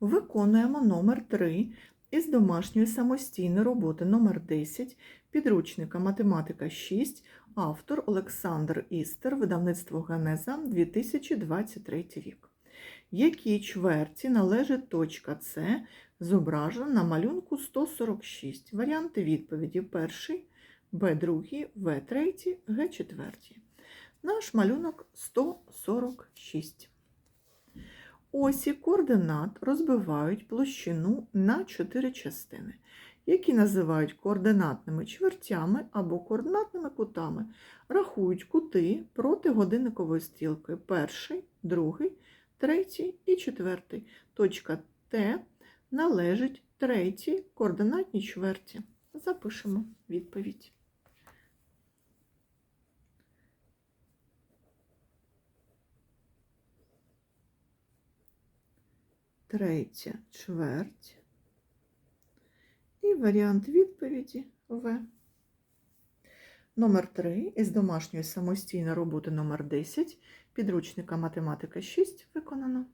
Виконуємо номер 3 із домашньої самостійної роботи номер 10 підручника математика 6, автор Олександр Істер, видавництво Генеза 2023 рік. Якій чверті належить точка С, зображена на малюнку 146. Варіанти відповіді перший, Б другий, В третій, Г четвертій. Наш малюнок 146. Осі координат розбивають площину на чотири частини, які називають координатними чвертями або координатними кутами. Рахують кути проти годинникової стрілки. Перший, другий, третій і четвертий. Точка Т належить третій координатній чверті. Запишемо відповідь. Третя чверть. І варіант відповіді В. Номер 3 із домашньої самостійної роботи номер 10 підручника математика 6 виконано.